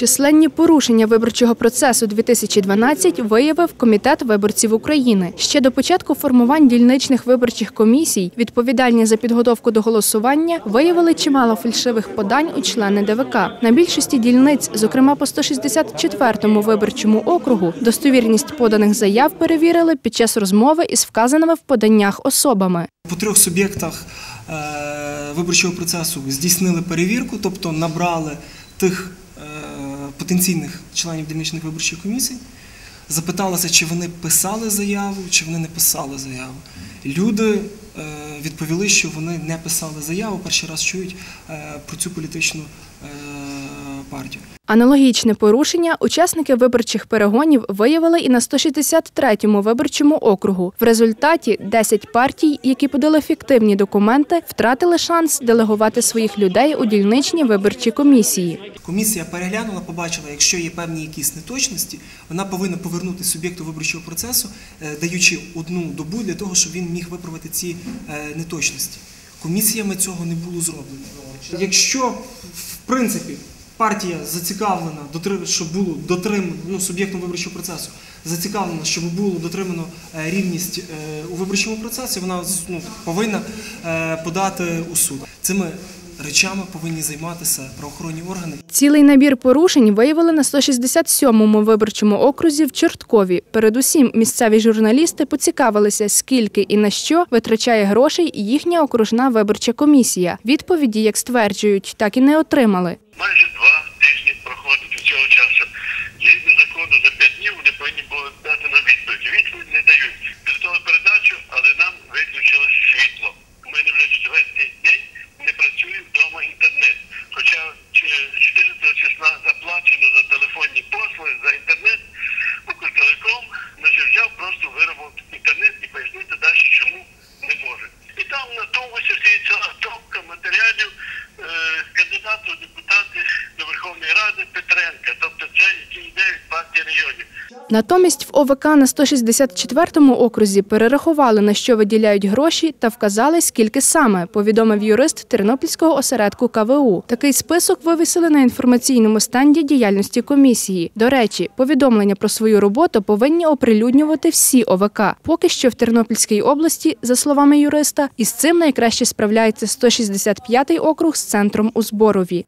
Численні порушення виборчого процесу 2012 виявив Комітет виборців України. Ще до початку формувань дільничних виборчих комісій, відповідальні за підготовку до голосування, виявили чимало фальшивих подань у члени ДВК. На більшості дільниць, зокрема по 164-му виборчому округу, достовірність поданих заяв перевірили під час розмови із вказаними в поданнях особами. По трьох суб'єктах е, виборчого процесу здійснили перевірку, тобто набрали тих е, потенційних членів дільничних виборчих комісій, запиталася, чи вони писали заяву, чи вони не писали заяву. Люди е, відповіли, що вони не писали заяву, перший раз чують е, про цю політичну е, партію. Аналогічне порушення учасники виборчих перегонів виявили і на 163-му виборчому округу. В результаті 10 партій, які подали фіктивні документи, втратили шанс делегувати своїх людей у дільничні виборчі комісії. Комісія переглянула, побачила, якщо є певні якісь неточності, вона повинна повернути суб'єкту виборчого процесу, е, даючи одну добу для того, щоб він міг виправити ці е, неточності. Комісіями цього не було зроблено. Якщо в принципі партія зацікавлена, щоб було дотримано ну, суб'єктом виборчого процесу, зацікавлена, щоб було дотримано е, рівність е, у виборчому процесі, вона ну, повинна е, подати у суд. Цими речами повинні займатися правоохоронні органи. Цілий набір порушень виявили на 167-му виборчому окрузі в Чорткові. Передусім, місцеві журналісти поцікавилися, скільки і на що витрачає грошей їхня окружна виборча комісія. Відповіді, як стверджують, так і не отримали. 14 числа заплачено за телефонні послуги, за інтернет, Укртелеком значить, взяв, просто виробив інтернет і пояснити далі, чому не може. І там на тому стоїть ця топка матеріалів е, кандидату Натомість в ОВК на 164-му окрузі перерахували, на що виділяють гроші, та вказали, скільки саме, повідомив юрист Тернопільського осередку КВУ. Такий список вивісили на інформаційному стенді діяльності комісії. До речі, повідомлення про свою роботу повинні оприлюднювати всі ОВК. Поки що в Тернопільській області, за словами юриста, із цим найкраще справляється 165-й округ з центром у Зборові.